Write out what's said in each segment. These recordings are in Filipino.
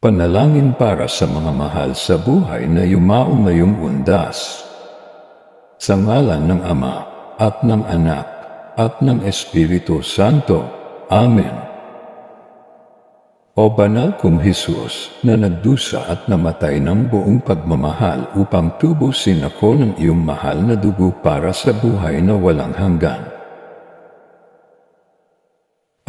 Panalangin para sa mga mahal sa buhay na yumao ngayong undas. Sa ngalan ng Ama, at ng Anak, at ng Espiritu Santo. Amen. O banal kong Jesus, na nagdusa at namatay ng buong pagmamahal upang tubusin ako ng iyong mahal na dugo para sa buhay na walang hanggan.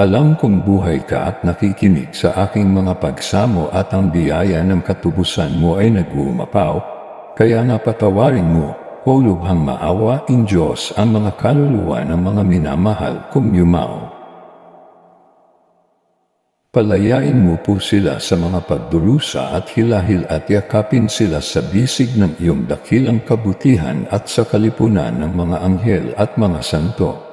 Alam kong buhay ka at nakikinig sa aking mga pagsamo at ang biyaya ng katubusan mo ay nag-uumapaw, kaya napatawarin mo, o lubhang maawa in Diyos ang mga kaluluwa ng mga minamahal kong yumao. Palayain mo po sila sa mga pagdurusa at hilahil at yakapin sila sa bisig ng iyong dakilang kabutihan at sa kalipunan ng mga anghel at mga santo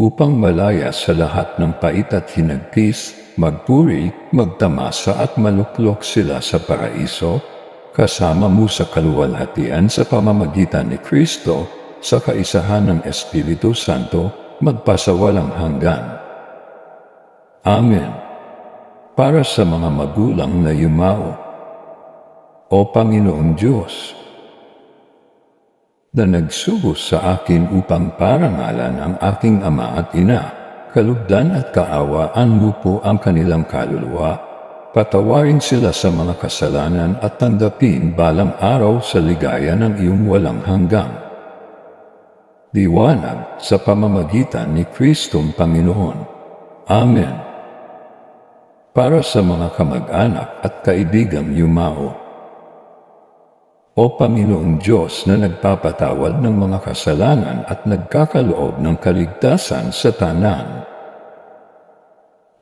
upang malaya sa lahat ng pait at hinagpis, magpuri, magtamasa at maluklok sila sa paraiso, kasama mo sa kaluwalhatian sa pamamagitan ni Kristo, sa kaisahan ng Espiritu Santo, magpasawalang hanggan. Amen. Para sa mga magulang na yumao, O Panginoong Diyos, na nagsugo sa akin upang parangalan ang aking ama at ina. Kalugdan at kaawaan mo po ang kanilang kaluluwa. Patawarin sila sa mga kasalanan at tandapin balang araw sa ligaya ng iyong walang hanggang. Diwanag sa pamamagitan ni Kristong Panginoon. Amen. Para sa mga kamag-anak at kaibigang yumao, o Panginoong Diyos na nagpapatawad ng mga kasalanan at nagkakaloob ng kaligtasan sa tanan.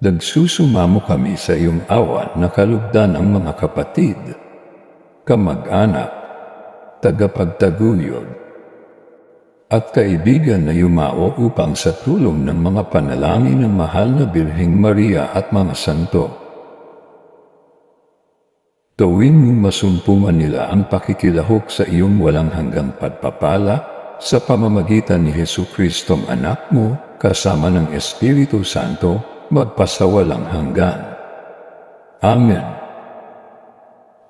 Nagsusumamo kami sa iyong awa na kalugdan ang mga kapatid, kamag-anak, tagapagtaguyod, at kaibigan na yumao upang sa tulong ng mga panalangin ng mahal na Birhing Maria at mga santo Gawin masumpungan nila ang pakikilahok sa iyong walang hanggang pagpapala sa pamamagitan ni Heso Kristong anak mo kasama ng Espiritu Santo magpasawalang hanggan. Amen.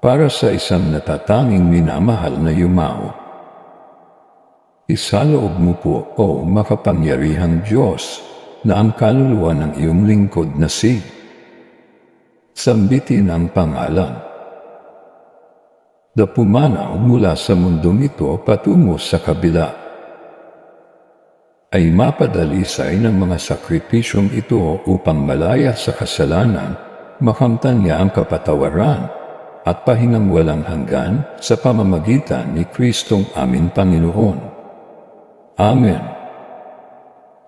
Para sa isang natatanging minamahal na yumao, isaloob mo po o makapangyarihang Diyos na ang kaluluwa ng iyong lingkod na si Sambitin ang pangalan na pumanaw mula sa mundong ito patungo sa kabila ay mapadalisay ng mga sakripisyong ito upang malaya sa kasalanan, makamtan niya ang kapatawaran at pahingang walang hanggan sa pamamagitan ni Kristong aming Panginoon. Amen.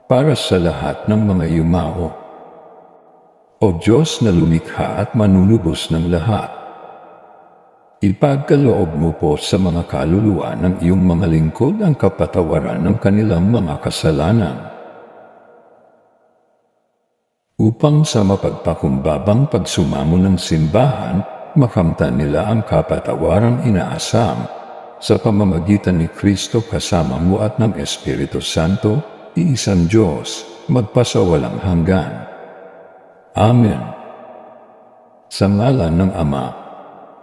Para sa lahat ng mga yumao, O Diyos na lumikha at manunubos ng lahat, Ipagkaloob mo po sa mga kaluluwa ng iyong mga lingkod ang kapatawaran ng kanilang mga kasalanan. Upang sa mapagpakumbabang pagsumamo ng simbahan, makamtan nila ang kapatawaran inaasam sa pamamagitan ni Kristo kasama mo at ng Espiritu Santo, iisang Diyos, magpasawalang hanggan. Amen. Sa ngalan ng Ama,